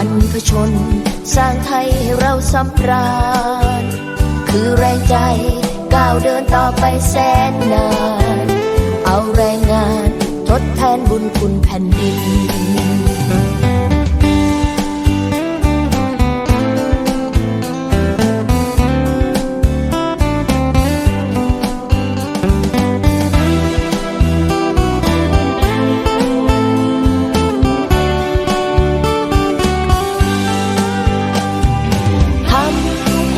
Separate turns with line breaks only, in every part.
รรพชน สร้างไทยให้เราสำราญ คือแรงใจก้าวเดินต่อไปแสนนาน เอาแรงงานทดแทนบุญคุณแผ่นดิน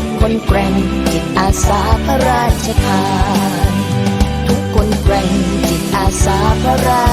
ทุกคนแกร่งจิตอาสาพระราชทาน ทุกคนแกร่งจิตอาสาพระราช